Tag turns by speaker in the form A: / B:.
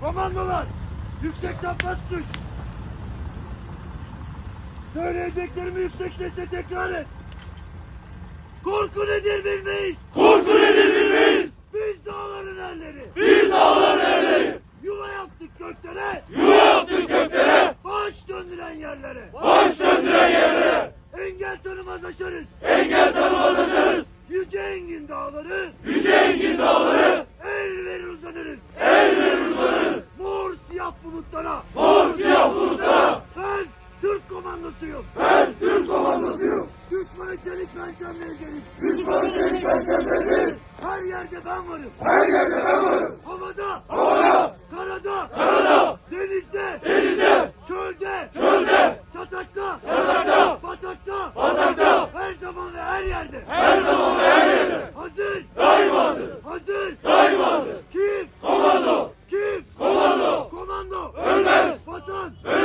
A: Komandolar! Yüksekten bas düş! Söyleyeceklerimi yüksek sesle tekrar et! Korku nedir bilmeyiz!
B: Korku nedir bilmeyiz.
A: Biz dağların erleri!
B: Biz dağların erleri.
A: Yuva yaptık göklere!
B: Yuva yaptık göklere.
A: Baş döndüren yerlere!
B: Baş döndüren yerlere.
A: Engel tanımaz aşarız!
B: Engel tanımaz aşarız.
A: Bulutlara!
B: Mor siyah bulutlara.
A: Ben Türk komandosuyum!
B: Ben Türk komandosuyum.
A: Düşmanı çelik pençemle gelir!
B: Düşmanı seni pençemledir.
A: Her yerde ben varım!
B: Her yerde ben varım.
A: Havada!
B: Havada.
A: Karada!
B: Karada.
A: Denizde!
B: Denizde.
A: Çölde!
B: Çölde.
A: Çatakta!
B: Çatakta.
A: Batakta!
B: Batakta.
A: Her zaman ve her yerde!
B: Her Huh?